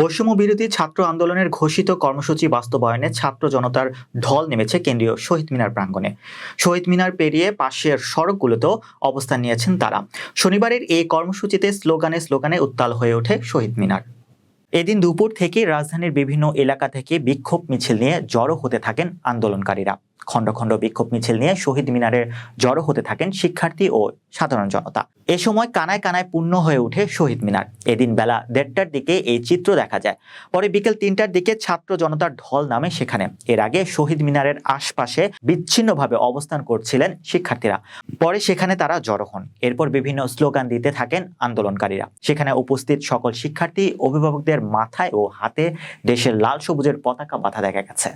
বৈষম্য বিরোধী ছাত্র আন্দোলনের ঘোষিত কর্মসূচি বাস্তবায়নে ছাত্র জনতার ঢল নেমেছে কেন্দ্রীয় শহীদ মিনার প্রাঙ্গণে। শহীদ মিনার পেরিয়ে পাশের সড়কগুলোতেও অবস্থান নিয়েছেন তারা। শনিবারের এই কর্মসূচিতে স্লোগানে স্লোগানে উত্তাল হয়ে ওঠে শহীদ মিনার। এদিন দুপুর থেকে রাজধানীর বিভিন্ন এলাকা থেকে বিক্ষোভ মিছিল নিয়ে জড়ো হতে থাকেন আন্দোলনকারীরা। খণ্ড খণ্ড বিক্ষোভ মিছিল নিয়ে শহীদ মিনারের জড়ো হতে থাকেন শিক্ষার্থী ও সাধারণ জনতা। এ সময় কানায় কানায় পূর্ণ হয়ে ওঠে শহীদ মিনার। এদিন বেলা দেড়টার দিকে এই চিত্র দেখা যায়। পরে বিকেল তিনটার দিকে ছাত্র জনতার ঢল নামে সেখানে। এর আগে শহীদ মিনারের আশপাশে বিচ্ছিন্নভাবে অবস্থান করছিলেন শিক্ষার্থীরা। পরে সেখানে তারা জড়ো হন। এরপর বিভিন্ন স্লোগান দিতে থাকেন আন্দোলনকারীরা। সেখানে উপস্থিত সকল শিক্ষার্থী, অভিভাবকদের মাথায় ও হাতে দেশের লাল সবুজের পতাকা বাঁধা দেখা গেছে।